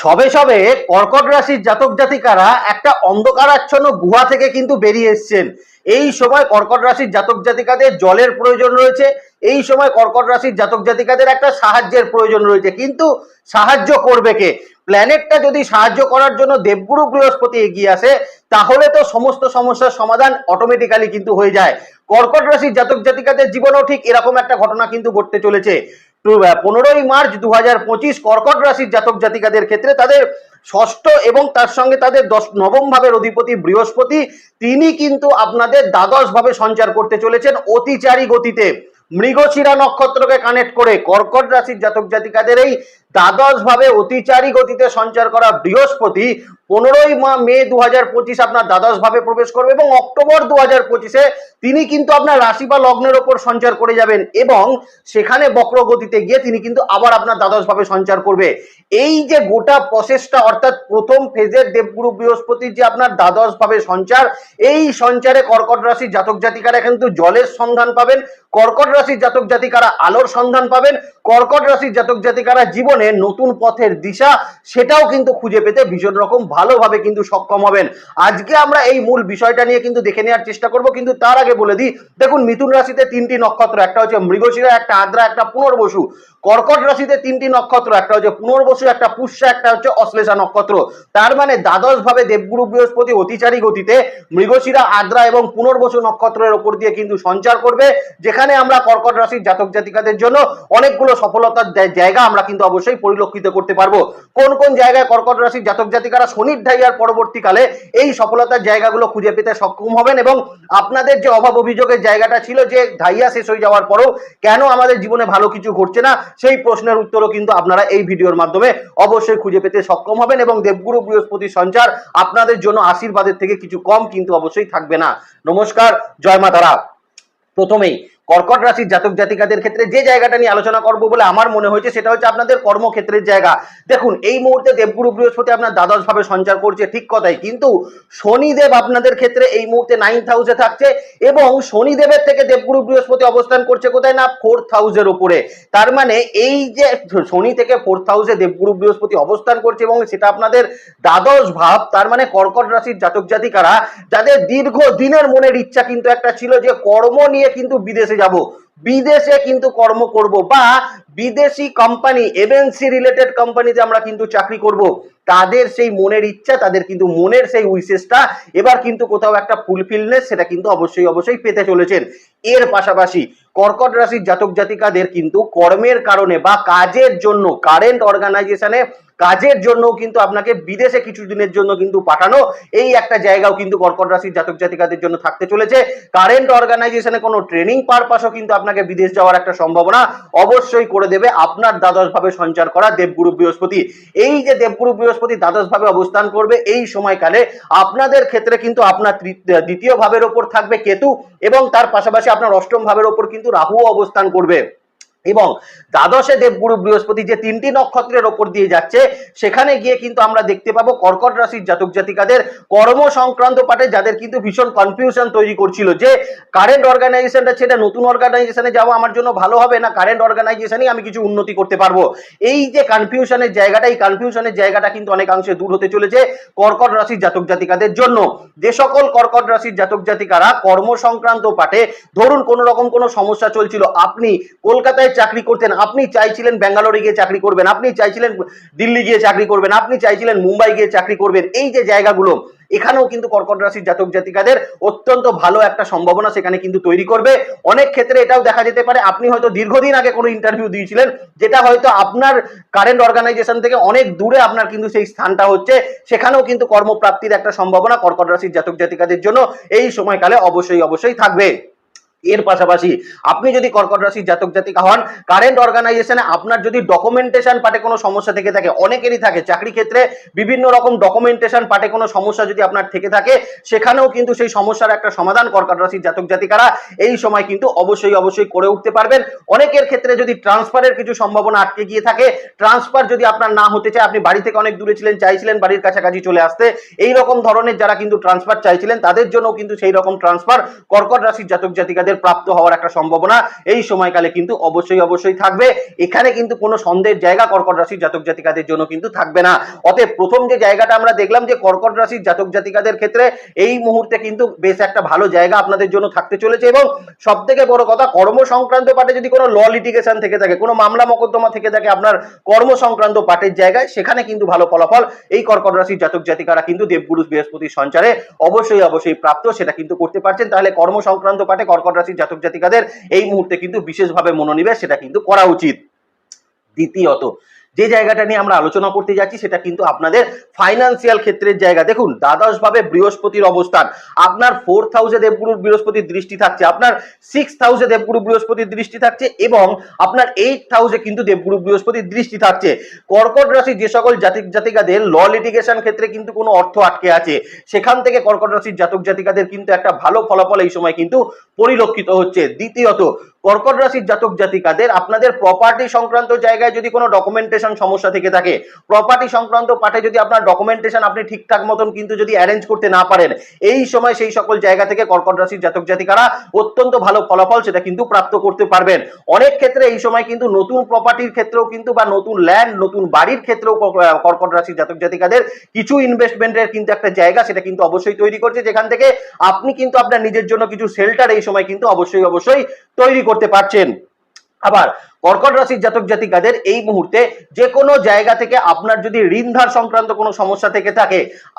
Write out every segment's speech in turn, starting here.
সবে সবে কর্কট রাশির জাতক জাতিকারা একটা অন্ধকারাচ্ছন্ন গুহা থেকে কিন্তু বেরিয়ে এসছেন। এই সময় কর্কট রাশির জাতক জাতিকাদের জলের প্রয়োজন রয়েছে, এই সময় কর্কট রাশির জাতক জাতিকাদের একটা সাহায্যের প্রয়োজন রয়েছে। কিন্তু সাহায্য করবে কে? প্ল্যানেটটা যদি সাহায্য করার জন্য দেবগুরু বৃহস্পতি এগিয়ে আসে, তাহলে তো সমস্ত সমস্যার সমাধান অটোমেটিক্যালি কিন্তু হয়ে যায়। কর্কট রাশির জাতক জাতিকাদের জীবনেও ঠিক এরকম একটা ঘটনা কিন্তু ঘটতে চলেছে। পনেরোই মার্চ দু হাজার পঁচিশ কর্কট রাশির জাতক জাতিকাদের ক্ষেত্রে তাদের ষষ্ঠ এবং তার সঙ্গে তাদের দশ, নবম ভাবের অধিপতি বৃহস্পতি, তিনি কিন্তু আপনাদের দ্বাদশ ভাবে সঞ্চার করতে চলেছেন অতিচারী গতিতে। মৃগশিরা নক্ষত্রকে কানেক্ট করে কর্কট রাশির জাতক জাতিকাদের এই দ্বাদশ ভাবে অতিচারী গতিতে সঞ্চার করা বৃহস্পতি পনেরোই মে দু হাজার পঁচিশ আপনার দ্বাদশ ভাবে প্রবেশ করবে এবং অক্টোবর দু হাজার পঁচিশে তিনি কিন্তু আপনার রাশি বা লগ্নের ওপর সঞ্চার করে যাবেন এবং সেখানে বক্র গতিতে গিয়ে তিনি কিন্তু আবার আপনার দ্বাদশ ভাবে সঞ্চার করবে। এই যে গোটা প্রসেসটা অর্থাৎ প্রথম ফেজের দেবগুরু বৃহস্পতির যে আপনার দ্বাদশ ভাবে সঞ্চার, এই সঞ্চারে কর্কট রাশির জাতক জাতিকারা কিন্তু জলের সন্ধান পাবেন, কর্কট রাশির জাতক জাতিকারা আলোর সন্ধান পাবেন, কর্কট রাশির জাতক জাতিকারা জীবনে নতুন পথের দিশা, সেটাও কিন্তু খুঁজে পেতে ভীষণ রকম ভালোভাবে কিন্তু সক্ষম হবেন। আজকে আমরা এই মূল বিষয়টা নিয়ে কিন্তু দেখে নেওয়ার চেষ্টা করব, কিন্তু তার আগে বলে দিই, দেখুন মিথুন রাশিতে তিনটি নক্ষত্র, একটা হচ্ছে মৃগশিরা, একটা আদ্রা, একটা পুনর্বসু। কর্কট রাশিতে তিনটি নক্ষত্র, একটা হচ্ছে পুনর্বসু, একটা পুষ্যা, একটা হচ্ছে অশ্লেষা নক্ষত্র। তার মানে দ্বাদশ ভাবে দেবগুরু, বৃহস্পতি অতিচারী গতিতে মৃগশিরা, আদ্রা এবং পুনর্বসু নক্ষত্রের ওপর দিয়ে কিন্তু সঞ্চার করবে, যেখানে আমরা কর্কট রাশির জাতক জাতিকাদের জন্য অনেকগুলো সফলতার জায়গা আমরা কিন্তু অবশ্যই পরিলক্ষিত করতে পারব। কোন কোন জায়গায় কর্কট রাশির জাতক জাতিকারা শনির ঢাইয়ার পরবর্তীকালে এই সফলতার জায়গাগুলো খুঁজে পেতে সক্ষম হবেন এবং আপনাদের যে অভাব অভিযোগের জায়গাটা ছিল যে ঢাইয়া শেষ হয়ে যাওয়ার পরেও কেন আমাদের জীবনে ভালো কিছু ঘটছে না, সেই প্রশ্নের উত্তরও কিন্তু আপনারা এই ভিডিওর মাধ্যমে অবশ্যই খুঁজে পেতে সক্ষম হবেন এবং দেবগুরু বৃহস্পতি সঞ্চার আপনাদের জন্য আশীর্বাদের থেকে কিছু কম কিন্তু অবশ্যই থাকবে না। নমস্কার, জয় মা তারা প্রথমেই কর্কট রাশির জাতক জাতিকাদের ক্ষেত্রে যে জায়গাটা নিয়ে আলোচনা করব বলে আমার মনে হয়েছে, সেটা হচ্ছে আপনাদের কর্মক্ষেত্রের জায়গা। দেখুন, এই মুহূর্তে দেবগুরু বৃহস্পতি আপনার দ্বাদশ ভাবে সঞ্চার করছে, ঠিক কথাই। কিন্তু শনিদেব আপনাদের ক্ষেত্রে এই মুহূর্তে নাইন্থ হাউসে থাকছে এবং শনিদেবের থেকে দেবগুরু বৃহস্পতি অবস্থান করছে কোথায় না? ফোর্থ হাউসের উপরে। তার মানে এই যে শনি থেকে ফোর্থ হাউসে দেবগুরু বৃহস্পতি অবস্থান করছে এবং সেটা আপনাদের দ্বাদশ ভাব, তার মানে কর্কট রাশির জাতক জাতিকারা, যাদের দীর্ঘ দিনের মনের ইচ্ছা কিন্তু একটা ছিল যে কর্ম নিয়ে কিন্তু বিদেশে যাব, বিদেশে কিন্তু কর্ম করব বা বিদেশি কোম্পানি এমএনসি রিলেটেড কোম্পানিতে আমরা কিন্তু চাকরি করব। তাদের সেই মনের ইচ্ছা, তাদের কিন্তু মনের সেই উইসেসটা এবার কিন্তু কোথাও একটা ফুলফিলনেস সেটা কিন্তু অবশ্যই অবশ্যই পেতে চলেছেন। এর পাশাপাশি কর্কট রাশির জাতক জাতিকাদের কিন্তু কর্মের কারণে বা কাজের জন্য কারেন্ট অর্গানাইজেশনে কাজের জন্য কিন্তু আপনাকে বিদেশে কিছু দিনের জন্য কিন্তু পাঠানো। এই একটা জায়গাও কিন্তু কর্কট রাশির জাতক জাতিকাদের জন্য থাকতে চলেছে। কারেন্ট অর্গানাইজেশনে কোনো ট্রেনিং পারপাসও কিন্তু আপনাকে বিদেশ যাওয়ার একটা সম্ভাবনা অবশ্যই করে দেবে আপনার দ্বাদশ ভাবে সঞ্চার করা দেবগুরু বৃহস্পতি। এই যে দেবগুরু বৃহস্পতি দ্বাদশ ভাবে অবস্থান করবে এই সময়কালে আপনাদের ক্ষেত্রে কিন্তু আপনার দ্বিতীয় ভাবের ওপর থাকবে কেতু এবং তার পাশাপাশি আপনার অষ্টম ভাবের ওপর কিন্তু রাহুও অবস্থান করবে। এবং দ্বাদশে দেবগুরু বৃহস্পতি যে তিনটি নক্ষত্রের ওপর দিয়ে যাচ্ছে, সেখানে গিয়ে কিন্তু আমরা দেখতে পাবো কর্কট রাশির জাতক জাতিকাদের কর্ম সংক্রান্ত পাঠে যাদের কিন্তু ভীষণ কনফিউশন তৈরি করছিল যে কারেন্ট অর্গানাইজেশনটা ছেড়ে নতুন অর্গানাইজেশনে যাওয়া আমার জন্য ভালো হবে না কারেন্ট অর্গানাইজেশনেই আমি কিছু উন্নতি করতে পারব? এই যে কনফিউশনের জায়গাটা, এই কনফিউশনের জায়গাটা কিন্তু অনেকাংশে দূর হতে চলেছে কর্কট রাশির জাতক জাতিকাদের জন্য। যে সকল কর্কট রাশির জাতক জাতিকারা কর্ম সংক্রান্ত পাঠে ধরুন কোনো রকম কোনো সমস্যা চলছিল, আপনি কলকাতায় চাকরি করতেন, আপনি চাইছিলেন ব্যাঙ্গালোরে গিয়ে চাকরি করবেন, আপনি চাইছিলেন দিল্লি গিয়ে চাকরি করবেন, আপনি চাইছিলেন মুম্বাই গিয়ে চাকরি করবেন, এই যে জায়গাগুলো, এখানেও কিন্তু কর্কট রাশির জাতক জাতিকাদের অত্যন্ত ভালো একটা সম্ভাবনা সেখানে কিন্তু তৈরি করবে। অনেক ক্ষেত্রে এটাও দেখা যেতে পারে, আপনি হয়তো দীর্ঘদিন আগে কোনো ইন্টারভিউ দিয়েছিলেন, যেটা হয়তো আপনার কারেন্ট অর্গানাইজেশন থেকে অনেক দূরে আপনার কিন্তু সেই স্থানটা হচ্ছে, সেখানেও কিন্তু কর্মপ্রাপ্তির একটা সম্ভাবনা কর্কট রাশির জাতক জাতিকাদের জন্য এই সময়কালে অবশ্যই অবশ্যই থাকবে। এর পাশাপাশি আপনি যদি কর্কট রাশির জাতক জাতিকা হন কারেন্ট অর্গানাইজেশনে আপনার যদি ডকুমেন্টেশন পাটে কোনো সমস্যা থেকে থাকে, অনেকেরই থাকে। চাকরি ক্ষেত্রে বিভিন্ন রকম ডকুমেন্টেশন পাটে কোনো সমস্যা যদি আপনার থেকে থাকে, সেখানেও কিন্তু সেই সমস্যার একটা সমাধান কর্কট রাশির জাতক জাতিকারা এই সময় কিন্তু অবশ্যই অবশ্যই করে উঠতে পারবেন। অনেকের ক্ষেত্রে যদি ট্রান্সফারের কিছু সম্ভাবনা আটকে গিয়ে থাকে ট্রান্সফার যদি আপনার না হতে চায়, আপনি বাড়ি থেকে অনেক দূরে ছিলেন, চাইছিলেন বাড়ির কাছাকাছি চলে আসতে, এই রকম ধরনের যারা কিন্তু ট্রান্সফার চাইছিলেন, তাদের জন্য কিন্তু সেই রকম ট্রান্সফার কর্কট রাশির জাতক জাতিকাদের জাতকাদের প্রাপ্ত হওয়ার একটা সম্ভাবনা এই সময়কালে কিন্তু অবশ্যই অবশ্যই থাকবে। এখানে কিন্তু কোনো সন্দেহের জায়গা কর্কট রাশির জাতক জাতিকাদের জন্য কিন্তু থাকবে না। অতএব প্রথম যে জায়গাটা আমরা দেখলাম যে কর্কট রাশির জাতক জাতিকাদের ক্ষেত্রে এই মুহূর্তে কিন্তু বেশ একটা ভালো জায়গা আপনাদের জন্য থাকতে চলেছে এবং সব থেকে বড় কথা কর্ম সংক্রান্ত পাঠে যদি কোনো ল লিটিগেশন থেকে থাকে, কোনো মামলা মোকদ্দমা থেকে থাকে আপনার কর্ম সংক্রান্ত পাঠের জায়গায়, সেখানে কিন্তু ভালো ফলাফল এই কর্কট রাশির জাতক জাতিকারা কিন্তু দেবগুরু বৃহস্পতির সঞ্চারে অবশ্যই অবশ্যই প্রাপ্ত সেটা কিন্তু করতে পারছেন। তাহলে কর্ম সংক্রান্ত পাঠে কর্কট রাশির জাতক জাতিকাদের এই মুহূর্তে কিন্তু বিশেষভাবে মনোনিবেশ সেটা কিন্তু করা উচিত। দ্বিতীয়ত যে জায়গাটা নিয়ে আমরা আলোচনা করতে যাচ্ছি সেটা কিন্তু আপনাদের ফাইন্যান্সিয়াল ক্ষেত্রের জায়গা। দেখুন দ্বাদশ ভাবে বৃহস্পতির অবস্থান। আপনার ফোর্থ হাউসে দেবগুরুর বৃহস্পতির দৃষ্টি থাকছে, আপনার সিক্স হাউসে দেবগুরু বৃহস্পতির দৃষ্টি থাকছে এবং আপনার এইট হাউসে কিন্তু দেবগুরু বৃহস্পতির দৃষ্টি থাকছে। কর্কট রাশি যে সকল জাতিক জাতিকাদের ল লিটিগেশন ক্ষেত্রে কিন্তু কোনো অর্থ আটকে আছে। সেখান থেকে কর্কট রাশির জাতক জাতিকাদের কিন্তু একটা ভালো ফলাফল এই সময় কিন্তু পরিলক্ষিত হচ্ছে। দ্বিতীয়ত কর্কট রাশির জাতক জাতিকাদের আপনাদের প্রপার্টি সংক্রান্ত জায়গায় যদি কোনো ডকুমেন্টেশন সমস্যা থেকে থাকে প্রপার্টি সংক্রান্ত পাঠে যদি আপনার ডকুমেন্টেশন আপনি ঠিকঠাক মতন কিন্তু যদি অ্যারেঞ্জ করতে না পারেন, এই সময় সেই সকল জায়গা থেকে কর্কট রাশির জাতক জাতিকারা অত্যন্ত ভালো ফলাফল সেটা কিন্তু প্রাপ্ত করতে পারবেন। অনেক ক্ষেত্রে এই সময় কিন্তু নতুন প্রপার্টির ক্ষেত্রেও কিন্তু বা নতুন ল্যান্ড নতুন বাড়ির ক্ষেত্রেও কর্কট রাশির জাতক জাতিকাদের কিছু ইনভেস্টমেন্টের কিন্তু একটা জায়গা সেটা কিন্তু অবশ্যই তৈরি করছে, যেখান থেকে আপনি কিন্তু আপনার নিজের জন্য কিছু শেল্টার এই সময় কিন্তু অবশ্যই অবশ্যই তৈরি করতে পারছেন। আবার কর্কট রাশির জাতক জাতিকাদের এই মুহূর্তে যে কোনো জায়গা থেকে আপনার যদি ঋণ ধার সংক্রান্ত কোনো সমস্যা থেকে থাকে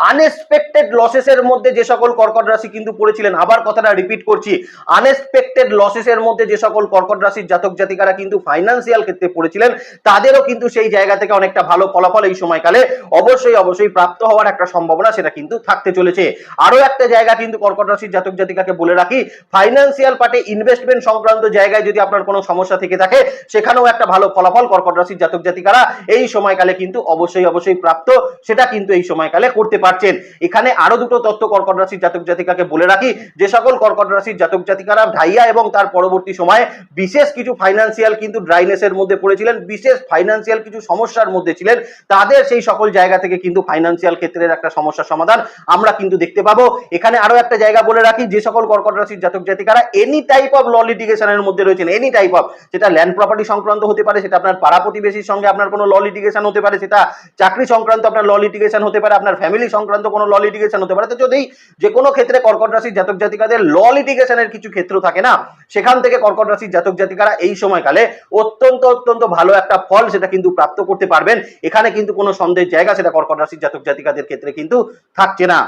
আনএক্সপেক্টেড লসেসের মধ্যে যে সকল কর্কট রাশি কিন্তু পড়েছিলেন, আবার কথাটা রিপিট করছি আনএক্সপেক্টেড লসেসের মধ্যে যে সকল কর্কট রাশির জাতক জাতিকারা কিন্তু ফাইন্যান্সিয়াল ক্ষেত্রে পড়েছিলেন, তাদেরও কিন্তু সেই জায়গা থেকে অনেকটা ভালো ফলাফল এই সময়কালে অবশ্যই অবশ্যই প্রাপ্ত হওয়ার একটা সম্ভাবনা সেটা কিন্তু থাকতে চলেছে। আরও একটা জায়গা কিন্তু কর্কট রাশির জাতক জাতিকাকে বলে রাখি ফাইন্যান্সিয়াল পার্টে ইনভেস্টমেন্ট সংক্রান্ত জায়গায় যদি আপনার কোনো সমস্যা থেকে থাকে সেখানেও একটা ভালো ফলাফল কর্কট রাশির জাতক জাতিকারা এই সময়কালে কিন্তু অবশ্যই অবশ্যই প্রাপ্ত। সেটা কিন্তু এই সময়কালে করতে পারছেন। এখানে আরও দুটো তথ্য কর্কট রাশির জাতক জাতিকাকে বলে রাখি। যে সকল কর্কট রাশির জাতক জাতিকারা ঢাইয়া এবং তার পরবর্তী সময়ে বিশেষ কিছু ফাইন্যান্সিয়াল কিন্তু ড্রাইনেসের মধ্যে পড়েছিলেন, বিশেষ ফাইন্যান্সিয়াল কিছু সমস্যার মধ্যে ছিলেন, তাদের সেই সকল জায়গা থেকে কিন্তু ফাইন্যান্সিয়াল ক্ষেত্রের একটা সমস্যার সমাধান আমরা কিন্তু দেখতে পাবো। এখানে আরও একটা জায়গা বলে রাখি, যে সকল কর্কট রাশির জাতক জাতিকারা এনি টাইপ অফ ল লিটিগেশনের মধ্যে রয়েছেন এনি টাইপ অফ সেটা ল্যান্ড প্রপার্টি সংক্রান্ত হতে পারে, সেটা আপনার পাড়া প্রতিবেশীর সঙ্গে আপনার কোনো ল লিটিগেশন হতে পারে, সেটা চাকরি সংক্রান্ত আপনার ল লিটিগেশন হতে পারে, আপনার ফ্যামিলি সংক্রান্ত কোনো ল লিটিগেশন হতে পারে। তো যদি যে কোনো ক্ষেত্রে কর্কট রাশির জাতক জাতিকাদের ল লিটিগেশনের কিছু ক্ষেত্র থাকে না, সেখান থেকে কর্কট রাশির জাতক জাতিকারা এই সময়কালে অত্যন্ত অত্যন্ত ভালো একটা ফল সেটা কিন্তু প্রাপ্ত করতে পারবেন। এখানে কিন্তু কোনো সন্দেহের জায়গা সেটা কর্কট রাশির জাতক জাতিকাদের ক্ষেত্রে কিন্তু থাকছে না।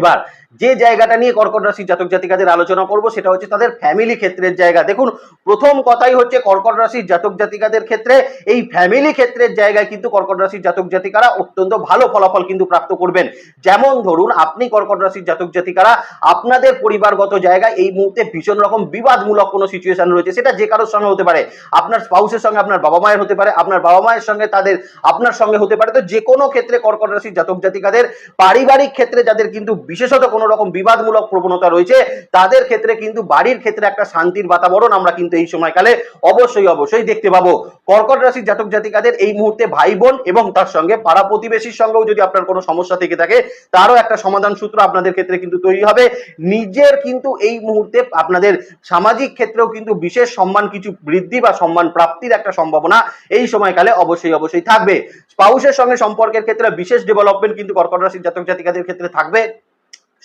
এবার যে জায়গাটা নিয়ে কর্কট রাশির জাতক জাতিকাদের আলোচনা করব, সেটা হচ্ছে তাদের ফ্যামিলি ক্ষেত্রের জায়গা। দেখুন, প্রথম কথাই হচ্ছে কর্কট রাশির জাতক জাতিকাদের ক্ষেত্রে এই ফ্যামিলি ক্ষেত্রের জায়গায় কিন্তু কর্কট রাশির জাতক জাতিকারা অত্যন্ত ভালো ফলাফল কিন্তু প্রাপ্ত করবেন। যেমন ধরুন, আপনি কর্কট রাশির জাতক জাতিকারা, আপনাদের পরিবারগত জায়গায় এই মুহূর্তে ভীষণ রকম বিবাদমূলক কোনো সিচুয়েশন রয়েছে, সেটা যে কারোর সঙ্গে হতে পারে। আপনার স্পাউসের সঙ্গে আপনার বাবা মায়ের হতে পারে, আপনার বাবা মায়ের সঙ্গে তাদের, আপনার সঙ্গে হতে পারে। তো যে কোনো ক্ষেত্রে কর্কট রাশির জাতক জাতিকাদের পারিবারিক ক্ষেত্রে যাদের কিন্তু বিশেষত কোনো রকম বিবাদমূলক প্রবণতা রয়েছে, তাদের ক্ষেত্রে কিন্তু বাড়ির ক্ষেত্রে একটা শান্তির বাতাবরণ আমরা কিন্তু এই সময়কালে অবশ্যই অবশ্যই দেখতে পাবো। কর্কট রাশির জাতক জাতিকাদের এই মুহূর্তে ভাই বোন এবং তার সঙ্গে পাড়া প্রতিবেশীর সঙ্গেও যদি আপনার কোনো সমস্যা থেকে থাকে, তারও একটা সমাধান সূত্র আপনাদের ক্ষেত্রে কিন্তু তৈরি হবে। নিজের কিন্তু এই মুহূর্তে আপনাদের সামাজিক ক্ষেত্রেও কিন্তু বিশেষ সম্মান কিছু বৃদ্ধি বা সম্মান প্রাপ্তির একটা সম্ভাবনা এই সময়কালে অবশ্যই অবশ্যই থাকবে। স্পাউসের সঙ্গে সম্পর্কের ক্ষেত্রে বিশেষ ডেভেলপমেন্ট কিন্তু কর্কট রাশির জাতক জাতিকাদের ক্ষেত্রে থাকবে।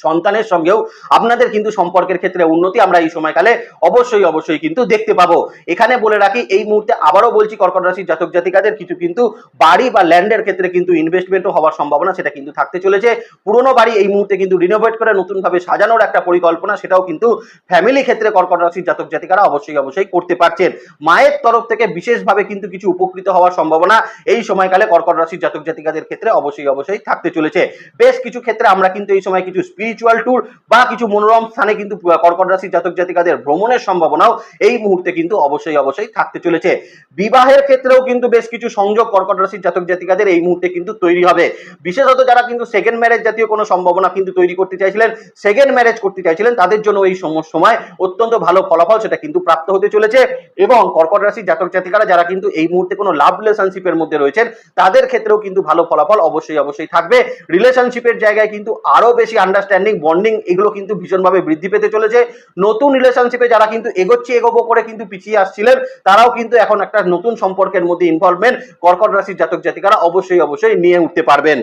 সন্তানের সঙ্গেও আপনাদের কিন্তু সম্পর্কের ক্ষেত্রে উন্নতি আমরা এই সময়কালে অবশ্যই অবশ্যই কিন্তু দেখতে পাবো। এখানে বলে রাখি, এই মুহূর্তে আবারও বলছি, কর্কট রাশির জাতক জাতিকাদের কিছু কিন্তু বাড়ি বা ল্যান্ডের ক্ষেত্রে কিন্তু ইনভেস্টমেন্টও হওয়ার সম্ভাবনা সেটা কিন্তু থাকতে চলেছে। পুরনো বাড়ি এই মুহূর্তে কিন্তু রিনোভেট করে নতুনভাবে সাজানোর একটা পরিকল্পনা সেটাও কিন্তু ফ্যামিলি ক্ষেত্রে কর্কট রাশির জাতক জাতিকারা অবশ্যই অবশ্যই করতে পারছেন। মায়ের তরফ থেকে বিশেষভাবে কিন্তু কিছু উপকৃত হওয়ার সম্ভাবনা এই সময়কালে কর্কট রাশির জাতক জাতিকাদের ক্ষেত্রে অবশ্যই অবশ্যই থাকতে চলেছে। বেশ কিছু ক্ষেত্রে আমরা কিন্তু এই সময় কিছু স্পিরিচুয়াল ট্যুর বা কিছু মনোরম স্থানে কিন্তু কর্কট রাশির জাতক জাতিকাদের ভ্রমণের সম্ভাবনাও এই মুহূর্তে কিন্তু অবশ্যই অবশ্যই থাকতে চলেছে। বিবাহের ক্ষেত্রেও কিন্তু বেশ কিছু সংযোগ কর্কট রাশির জাতক জাতিকাদের এই মুহূর্তে কিন্তু তৈরি হবে। বিশেষত যারা কিন্তু সেকেন্ড ম্যারেজ জাতীয় কোনো সম্ভাবনা কিন্তু তৈরি করতে চাইছিলেন সেকেন্ড ম্যারেজ করতে চাইছিলেন, তাদের জন্য এই সম- সময় অত্যন্ত ভালো ফলাফল সেটা কিন্তু প্রাপ্ত হতে চলেছে এবং কর্কট রাশির জাতক জাতিকারা যারা কিন্তু এই মুহূর্তে কোনো লাভ রিলেশনশিপের মধ্যে রয়েছেন, তাদের ক্ষেত্রেও কিন্তু ভালো ফলাফল অবশ্যই অবশ্যই থাকবে। রিলেশনশিপের জায়গায় কিন্তু আরও বেশি আন্ডারস্ট্যান্ডিং আন্ডারস্ট্যান্ডিং বন্ডিং এগুলো কিন্তু ভীষণভাবে বৃদ্ধি পেতে চলেছে। নতুন রিলেশনশিপে যারা কিন্তু এগোচ্ছে, এগোবো করে কিন্তু পিছিয়ে আসছিলেন, তারাও কিন্তু এখন একটা নতুন সম্পর্কের মধ্যে ইনভলভমেন্ট কর্কট রাশির জাতক জাতিকারা অবশ্যই অবশ্যই নিয়ে উঠতে পারবেন।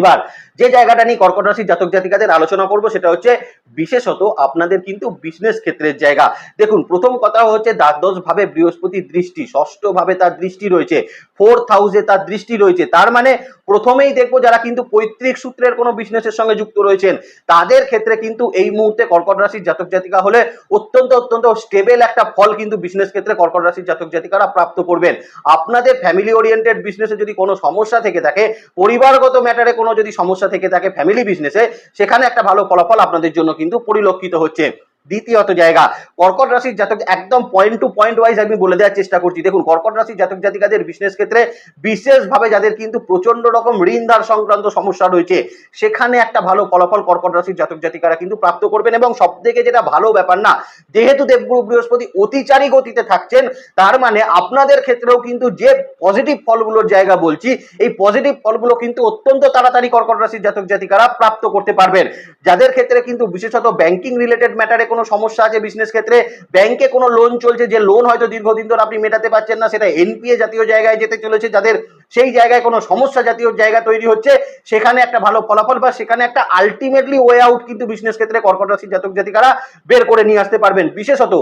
এবার যে জায়গাটা নিয়ে কর্কট রাশির জাতক জাতিকাদের আলোচনা করব সেটা হচ্ছে বিশেষত আপনাদের কিন্তু বিজনেস ক্ষেত্রের জায়গা। দেখুন, প্রথম কথা হচ্ছে দ্বাদশ ভাবে বৃহস্পতির দৃষ্টি ষষ্ঠ ভাবে তার দৃষ্টি রয়েছে ফোর্থ হাউসে তার দৃষ্টি রয়েছে। তার মানে প্রথমেই দেখব যারা কিন্তু পৈতৃক সূত্রের কোনো বিজনেসের সঙ্গে যুক্ত রয়েছেন, তাদের ক্ষেত্রে কিন্তু এই মুহূর্তে কর্কট রাশির জাতক জাতিকা হলে অত্যন্ত অত্যন্ত স্টেবল একটা ফল কিন্তু বিজনেস ক্ষেত্রে কর্কট রাশির জাতক জাতিকারা প্রাপ্ত করবেন। আপনাদের ফ্যামিলি ওরিয়েন্টেড বিজনেসে যদি কোনো সমস্যা থেকে থাকে, পরিবারগত ম্যাটারে কোনো যদি সমস্যা থেকে থাকে ফ্যামিলি বিজনেসে সেখানে একটা ভালো ফলাফল আপনাদের জন্য কিন্তু পরিলক্ষিত হচ্ছে। দ্বিতীয়ত জায়গা, কর্কট রাশির জাতক একদম পয়েন্ট টু পয়েন্ট ওয়াইজ আমি বলে দেওয়ার চেষ্টা করছি। দেখুন, কর্কট রাশির জাতক জাতিকাদের বিজনেস ক্ষেত্রে বিশেষভাবে যাদের কিন্তু প্রচণ্ড রকম ঋণ ধার সংক্রান্ত সমস্যা রয়েছে, সেখানে একটা ভালো ফলাফল কর্কট রাশির জাতক জাতিকারা কিন্তু প্রাপ্ত করবেন এবং সব থেকে যেটা ভালো ব্যাপার না, যেহেতু দেবগুরু বৃহস্পতি অতিচারী গতিতে থাকছেন, তার মানে আপনাদের ক্ষেত্রেও কিন্তু যে পজিটিভ ফলগুলোর জায়গা বলছি, এই পজিটিভ ফলগুলো কিন্তু অত্যন্ত তাড়াতাড়ি কর্কট রাশির জাতক জাতিকারা প্রাপ্ত করতে পারবেন। যাদের ক্ষেত্রে কিন্তু বিশেষত ব্যাংকিং রিলেটেড ম্যাটারে কোনো সমস্যা আছে বিজনেস ক্ষেত্রে? ব্যাংকে কোনো লোন চলছে? যে লোন হয়তো দীর্ঘদিন ধরে আপনি মেটাতে পারছেন না, সেটা এনপিএ জাতীয় জায়গায় যেতে চলেছে, যাদের সেই জায়গায় কোনো সমস্যা জাতীয় জায়গা তৈরি হচ্ছে, সেখানে একটা ভালো ফলাফল বা সেখানে একটা আলটিমেটলি ওয়ে আউট কিন্তু বিজনেস ক্ষেত্রে কর্কট রাশি জাতক জাতিকারা বের করে নিয়ে আসতে পারবেন। বিশেষত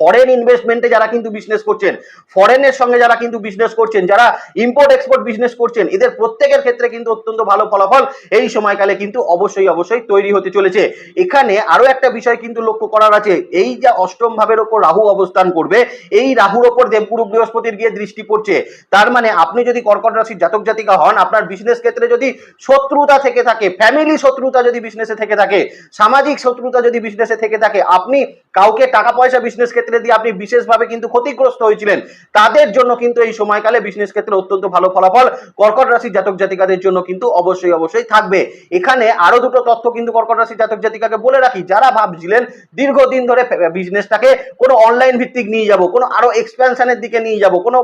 ফরেন ইনভেস্টমেন্টে যারা কিন্তু বিজনেস করছেন ফরেনের সঙ্গে যারা কিন্তু বিজনেস করছেন, যারা ইম্পোর্ট এক্সপোর্ট বিজনেস করছেন, এদের প্রত্যেকের ক্ষেত্রে কিন্তু অত্যন্ত ভালো ফলাফল এই সময়কালে কিন্তু অবশ্যই অবশ্যই তৈরি হতে চলেছে। এখানে আরও একটা বিষয় কিন্তু লক্ষ্য করার আছে, এই যে অষ্টম ভাবের ওপর রাহু অবস্থান করবে, এই রাহুর ওপর দেবগুরু বৃহস্পতির গিয়ে দৃষ্টি পড়ছে। তার মানে আপনি যদি কর্কট রাশির জাতক জাতিকা হন, আপনার বিজনেস ক্ষেত্রে যদি শত্রুতা থেকে থাকে ফ্যামিলি শত্রুতা যদি বিজনেসে থেকে থাকে, সামাজিক শত্রুতা যদি বিজনেসে থেকে থাকে, আপনি কাউকে টাকা পয়সা বিজনেস ক্ষেত্রে দিয়ে আপনি বিশেষভাবে কিন্তু ক্ষতিগ্রস্ত হয়েছিলেন। তাদের জন্য কিন্তু এই সময়কালে বিজনেস ক্ষেত্রে অত্যন্ত ভালো ফলাফল কর্কট রাশির জাতক জাতিকাদের জন্য কিন্তু অবশ্যই অবশ্যই থাকবে। এখানে আরও দুটো তথ্য কিন্তু কর্কট রাশির জাতক জাতিকাকে বলে রাখি। যারা ভাবছিলেন দীর্ঘদিন ধরে বিজনেসটাকে কোনো অনলাইন ভিত্তিক নিয়ে যাব, কোনো আরও এক্সপ্যানশনের দিকে নিয়ে যাব, কোনো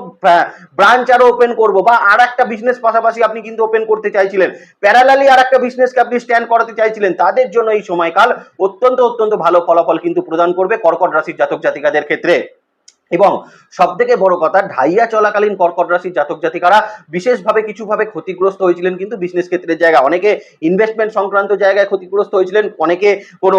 ব্রাঞ্চ আরও ওপেন করব বা আর একটা বিজনেস পাশাপাশি আপনি কিন্তু ওপেন করতে চাইছিলেন প্যারালালি আর একটা বিজনেসকে আপনি স্ট্যান্ড করাতে চাইছিলেন, তাদের জন্য এই সময়কাল অত্যন্ত অত্যন্ত ভালো ফলাফল কিন্তু প্রদান করবে কর্কট রাশির জাতক জাতিকাদের ক্ষেত্রে এবং সব থেকে বড় কথা, ঢাইয়া চলাকালীন কর্কট রাশির জাতক জাতিকারা বিশেষভাবে কিছুভাবে ক্ষতিগ্রস্ত হয়েছিলেন কিন্তু বিজনেস ক্ষেত্রের জায়গা অনেকে ইনভেস্টমেন্ট সংক্রান্ত জায়গায় ক্ষতিগ্রস্ত হয়েছিলেন, অনেকে কোনো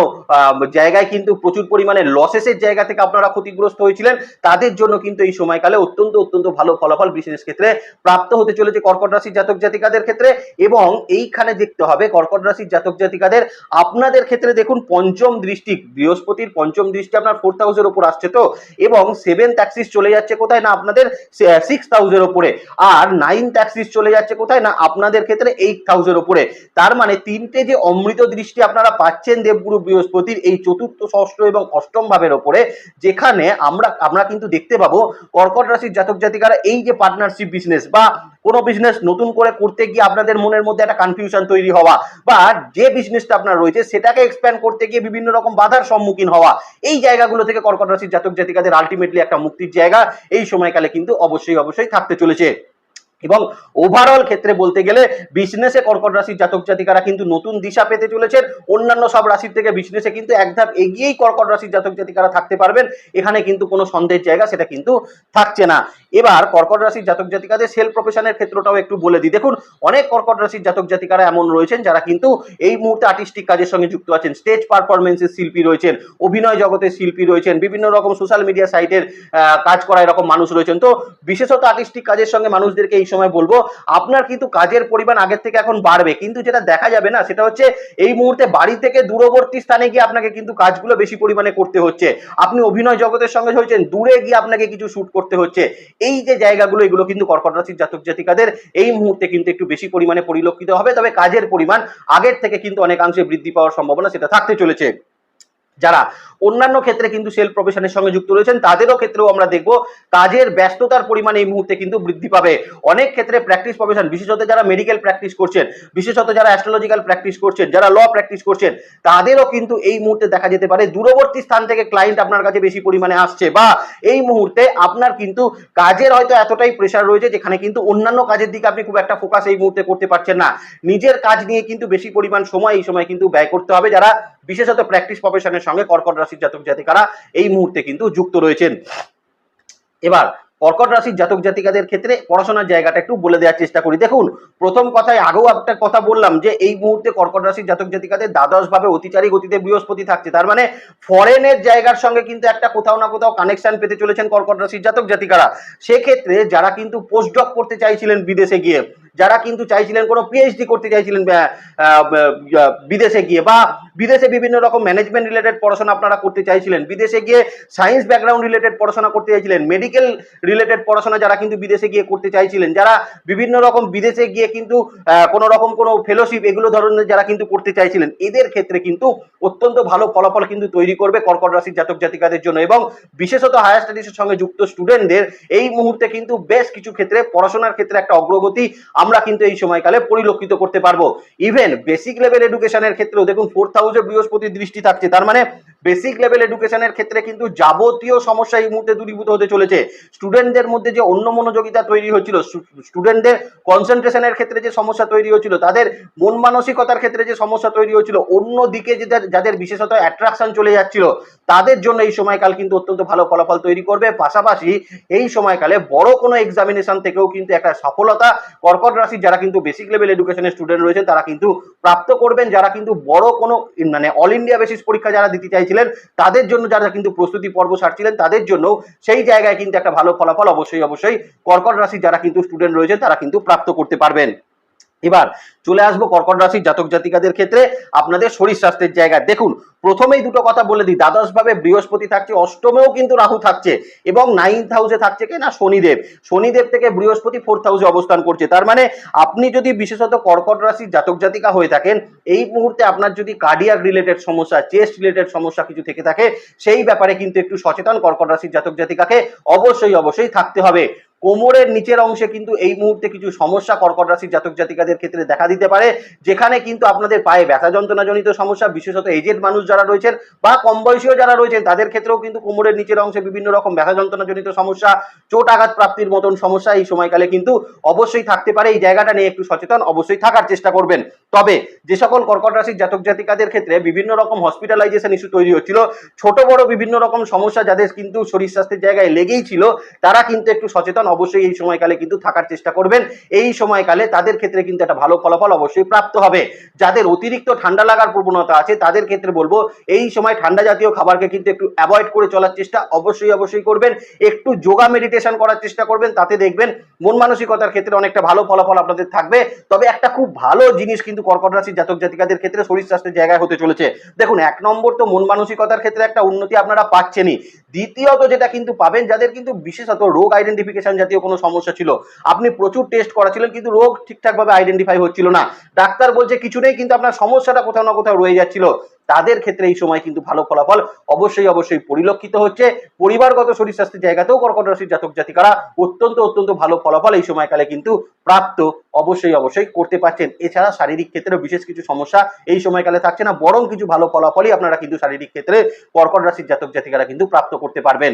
জায়গায় কিন্তু প্রচুর পরিমাণে লসেসের জায়গা থেকে আপনারা ক্ষতিগ্রস্ত হয়েছিলেন। তাদের জন্য কিন্তু এই সময়কালে অত্যন্ত অত্যন্ত ভালো ফলাফল বিজনেস ক্ষেত্রে প্রাপ্ত হতে চলেছে কর্কট রাশির জাতক জাতিকাদের ক্ষেত্রে এবং এইখানে দেখতে হবে কর্কট রাশির জাতক জাতিকাদের আপনাদের ক্ষেত্রে দেখুন পঞ্চম দৃষ্টি, বৃহস্পতির পঞ্চম দৃষ্টি আপনার ফোর্থ হাউসের উপর আসছে তো এবং সেভেন্থ অ্যাক্সিস চলে যাচ্ছে কোথায়? না, আপনাদের সিক্স থাউজেন্ড ওপরে আর নাইন ট্যাক্সিস চলে যাচ্ছে কোথায়? না, আপনাদের ক্ষেত্রে এইট থাউজেন্ড ওপরে তার মানে তিনটে যে অমৃত দৃষ্টি আপনারা পাচ্ছেন দেবগুরু বৃহস্পতির এই চতুর্থ ষষ্ঠ এবং অষ্টম ভাবের ওপরে যেখানে আমরা আমরা কিন্তু দেখতে পাবো কর্কট রাশির জাতক জাতিকারা এই যে পার্টনারশিপ বিজনেস বা কোনো বিজনেস নতুন করে করতে গিয়ে আপনাদের মনের মধ্যে একটা কনফিউশন তৈরি হওয়া বা যে বিজনেসটা আপনার রয়েছে সেটাকে এক্সপ্যান্ড করতে গিয়ে বিভিন্ন রকম বাধার সম্মুখীন হওয়া, এই জায়গাগুলো থেকে কর্কট রাশির জাতক জাতিকাদের আলটিমেটলি একটা মুক্তির জায়গা এই সময়কালে কিন্তু অবশ্যই অবশ্যই থাকতে চলেছে। এবং ওভারঅল ক্ষেত্রে বলতে গেলে বিজনেসে কর্কট রাশির জাতক জাতিকারা কিন্তু নতুন দিশা পেতে চলেছেন। অন্যান্য সব রাশির থেকে বিজনেসে কিন্তু এক ধাপ এগিয়েই কর্কট রাশির জাতক জাতিকারা থাকতে পারবেন। এখানে কিন্তু কোনো সন্দেহের জায়গা সেটা কিন্তু থাকছে না। এবার কর্কট রাশির জাতক জাতিকাদের সেল প্রফেশনের ক্ষেত্রটাও একটু বলে দিই। দেখুন, অনেক কর্কট রাশির জাতক জাতিকারা এমন রয়েছেন যারা কিন্তু এই মুহূর্তে আর্টিস্টিক কাজের সঙ্গে যুক্ত আছেন। স্টেজ পারফরমেন্সের শিল্পী রয়েছেন, অভিনয় জগতের শিল্পী রয়েছেন, বিভিন্ন রকম সোশ্যাল মিডিয়া সাইটের কাজ করা এরকম মানুষ রয়েছেন। তো বিশেষত আর্টিস্টিক কাজের সঙ্গে মানুষদেরকে এই সময় বলব, আপনার কিন্তু কাজের পরিমাণ আগের থেকে এখন বাড়বে। কিন্তু যেটা দেখা যাবে না, সেটা হচ্ছে এই মুহূর্তে বাড়ি থেকে দূরবর্তী স্থানে গিয়ে আপনাকে কিন্তু কাজগুলো বেশি পরিমাণে করতে হচ্ছে। আপনি অভিনয় জগতের সঙ্গে হয়েছেন, দূরে গিয়ে আপনাকে কিছু শুট করতে হচ্ছে। এই যে জায়গাগুলো, এগুলো কিন্তু কর্কট রাশির জাতক জাতিকাদের এই মুহূর্তে কিন্তু একটু বেশি পরিমাণে পরিলক্ষিত হবে। তবে কাজের পরিমাণ আগের থেকে কিন্তু অনেকাংশে বৃদ্ধি পাওয়ার সম্ভাবনা সেটা থাকতে চলেছে। যারা অন্যান্য ক্ষেত্রে কিন্তু সেল প্রফেশনের সঙ্গে যুক্ত রয়েছেন, তাদেরও ক্ষেত্রেও আমরা দেখব কাজের ব্যস্ততার পরিমাণ এই মুহূর্তে কিন্তু বৃদ্ধি পাবে। অনেক ক্ষেত্রে প্র্যাকটিস প্রফেশন বিশেষত যারা মেডিকেল প্র্যাকটিস করছেন, বিশেষত যারা অ্যাস্ট্রোলজিক্যাল প্র্যাকটিস করছেন, যারা ল প্র্যাকটিস করছেন, তাদেরও কিন্তু এই মুহূর্তে দেখা যেতে পারে দূরবর্তী স্থান থেকে ক্লায়েন্ট আপনার কাছে বেশি পরিমাণে আসছে বা এই মুহূর্তে আপনার কিন্তু কাজের হয়তো এতটাই প্রেশার রয়েছে যেখানে কিন্তু অন্যান্য কাজের দিকে আপনি খুব একটা ফোকাস এই মুহূর্তে করতে পারছেন না। নিজের কাজ নিয়ে কিন্তু বেশি পরিমাণ সময় এই সময় কিন্তু ব্যয় করতে হবে যারা বিশেষত প্র্যাকটিস প্রফেশনের সঙ্গে কর্কট রাশির জাতক জাতিকারা এই মুহূর্তে কিন্তু যুক্ত রয়েছেন। এবার, কর্কট রাশির জাতক জাতিকাদের ক্ষেত্রে পড়াশোনার জায়গাটা একটু বলে দেওয়ার চেষ্টা করি। দেখুন, প্রথম কথায় আগেও একটা কথা বললাম যে এই মুহূর্তে কর্কট রাশির জাতক জাতিকাদের দ্বাদশ ভাবে অতিচারী গতিতে বৃহস্পতি থাকছে। তার মানে ফরেনের জায়গার সঙ্গে কিন্তু একটা কোথাও না কোথাও কানেকশন পেতে চলেছেন কর্কট রাশির জাতক জাতিকারা। সেক্ষেত্রে যারা কিন্তু পোস্ট ডক করতে চাইছিলেন বিদেশে গিয়ে যারা কিন্তু চাইছিলেন কোনো পিএইচডি করতে চাইছিলেন বিদেশে গিয়ে বা বিদেশে বিভিন্ন রকম ম্যানেজমেন্ট রিলেটেড পড়াশোনা আপনারা করতে চাইছিলেন, বিদেশে গিয়ে সায়েন্স ব্যাকগ্রাউন্ড রিলেটেড পড়াশোনা করতে চাইছিলেন মেডিকেল রিলেটেড পড়াশোনা যারা কিন্তু বিদেশে গিয়ে করতে চাইছিলেন, যারা বিভিন্ন রকম বিদেশে গিয়ে কিন্তু কোনো রকম কোনো ফেলোশিপ এগুলো ধরনের যারা কিন্তু করতে চাইছিলেন, এদের ক্ষেত্রে কিন্তু অত্যন্ত ভালো ফলাফল কিন্তু তৈরি করবে কর্কট রাশির জাতক জাতিকাদের জন্য এবং বিশেষত হায়ার স্টাডিজের সঙ্গে যুক্ত স্টুডেন্টদের এই মুহূর্তে কিন্তু বেশ কিছু ক্ষেত্রে পড়াশোনার ক্ষেত্রে একটা অগ্রগতি আমরা কিন্তু এই সময়কালে পরিলক্ষিত করতে পারব। ইভেন বেসিক লেভেল এডুকেশনের ক্ষেত্রেও দেখুন ফোর্থ হাউসে বৃহস্পতির দৃষ্টি থাকছে। তার মানে বেসিক লেভেল এডুকেশনের ক্ষেত্রে কিন্তু যাবতীয় সমস্যা এই মুহূর্তে দূরীভূত হতে চলেছে। স্টুডেন্টদের মধ্যে যে অন্য মনোযোগিতা তৈরি হচ্ছিল স্টুডেন্টদের কনসেন্ট্রেশনের ক্ষেত্রে যে সমস্যা তৈরি হচ্ছিল তাদের মন মানসিকতার ক্ষেত্রে যে সমস্যা তৈরি হচ্ছিল অন্য দিকে যাদের যাদের বিশেষত অ্যাট্রাকশন চলে যাচ্ছিল, তাদের জন্য এই সময়কাল কিন্তু অত্যন্ত ভালো ফলাফল তৈরি করবে। পাশাপাশি এই সময়কালে বড় কোনো এক্সামিনেশন থেকেও কিন্তু একটা সফলতা কর্কট রাশির যারা কিন্তু বেসিক লেভেল এডুকেশনের স্টুডেন্ট রয়েছে তারা কিন্তু প্রাপ্ত করবেন। যারা কিন্তু বড় কোনো মানে অল ইন্ডিয়া বেসিস পরীক্ষা যারা দিতে চাইছিলেন, তাদের জন্য যারা কিন্তু প্রস্তুতি পর্ব সারছিলেন, তাদের জন্য সেই জায়গায় কিন্তু একটা ভালো ফলাফল অবশ্যই অবশ্যই কর্কট রাশির যারা কিন্তু স্টুডেন্ট রয়েছেন, তারা কিন্তু প্রাপ্ত করতে পারবেন। এবার চলে আসব কর্কট রাশির জাতক জাতিকাদের ক্ষেত্রে আপনাদের শরীর স্বাস্থ্যের জায়গা দেখুন, প্রথমেই দুটো কথা বলে দিই। দ্বাদশ ভাবে বৃহস্পতি থাকছে, অষ্টমেও কিন্তু রাহু থাকছে এবং নাইন্থ হাউসে থাকছে কি না? শনিদেব। শনিদেব থেকে বৃহস্পতি ফোর্থ হাউসে অবস্থান করছে। তার মানে আপনি যদি বিশেষত কর্কট রাশির জাতক জাতিকা হয়ে থাকেন, এই মুহূর্তে আপনার যদি কার্ডিয়াক রিলেটেড সমস্যা চেস্ট রিলেটেড সমস্যা কিছু থেকে থাকে, সেই ব্যাপারে কিন্তু একটু সচেতন কর্কট রাশির জাতক জাতিকাকে অবশ্যই অবশ্যই থাকতে হবে। কোমরের নিচের অংশে কিন্তু এই মুহূর্তে কিছু সমস্যা কর্কট রাশির জাতক জাতিকাদের ক্ষেত্রে দেখা দিতে পারে, যেখানে কিন্তু আপনাদের পায়ে ব্যথা যন্ত্রণাজনিত সমস্যা, বিশেষত এজেড মানুষ যারা রয়েছেন বা কম বয়সীয় যারা রয়েছেন, তাদের ক্ষেত্রেও কিন্তু কোমরের নিচের অংশে বিভিন্ন রকম ব্যথা যন্ত্রণাজনিত সমস্যা, চোট আঘাত প্রাপ্তির মতন সমস্যা এই সময়কালে কিন্তু অবশ্যই থাকতে পারে। এই জায়গাটা নিয়ে একটু সচেতন অবশ্যই থাকার চেষ্টা করবেন। তবে যে সকল কর্কট রাশির জাতক জাতিকাদের ক্ষেত্রে বিভিন্ন রকম হসপিটালাইজেশন ইস্যু তৈরি হচ্ছিল। ছোট বড় বিভিন্ন রকম সমস্যা যাদের কিন্তু শরীর স্বাস্থ্যের জায়গায় লেগেই ছিল, তারা কিন্তু একটু সচেতন অবশ্যই এই সময়কালে কিন্তু থাকার চেষ্টা করবেন। এই সময়কালে তাদের ক্ষেত্রে কিন্তু একটা ভালো ফলাফল অবশ্যই প্রাপ্ত হবে। যাদের অতিরিক্ত ঠান্ডা লাগার প্রবণতা আছে, তাদের ক্ষেত্রে বলব, এই সময় ঠান্ডা জাতীয় খাবারকে কিন্তু একটু অ্যাভয়েড করে চলার চেষ্টা অবশ্যই অবশ্যই করবেন। একটু যোগা মেডিটেশন করার চেষ্টা করবেন, তাতে দেখবেন মন মানসিকতার ক্ষেত্রে অনেকটা ভালো ফলাফল আপনাদের থাকবে। তবে একটা খুব ভালো জিনিস কিন্তু কর্কট রাশির জাতক জাতিকাদের ক্ষেত্রে শরীর স্বাস্থ্যের জায়গায় হতে চলেছে। দেখুন, এক নম্বর তো মন মানসিকতার ক্ষেত্রে একটা উন্নতি আপনারা পাচ্ছেনই। দ্বিতীয়ত যেটা কিন্তু পাবেন, যাদের কিন্তু বিশেষত রোগ আইডেন্টিফিকেশন জাতীয় কোনো সমস্যা ছিল। আপনি প্রচুর টেস্ট করাছিলেন কিন্তু রোগ ঠিকঠাকভাবে আইডেন্টিফাই হচ্ছিল না। ডাক্তার বলছে, কিছু নেই, কিন্তু আপনার সমস্যাটা কোথাও না কোথাও রয়ে যাচ্ছিল। তাদের ক্ষেত্রে এই সময় কিন্তু ভালো ফলাফল অবশ্যই অবশ্যই পরিলক্ষিত হচ্ছে। পরিবারগত শরীর স্বাস্থ্যের জায়গাতেও কর্কট রাশির জাতক জাতিকারা অত্যন্ত অত্যন্ত ভালো ফলাফল এই সময়কালে কিন্তু প্রাপ্ত, অবশ্যই অবশ্যই করতে পারছেন। এছাড়া শারীরিক ক্ষেত্রেও বিশেষ কিছু সমস্যা এই সময়কালে থাকছে না, বরং কিছু ভালো ফলাফলই আপনারা কিন্তু শারীরিক ক্ষেত্রে কর্কট রাশির জাতক জাতিকারা কিন্তু প্রাপ্ত করতে পারবেন।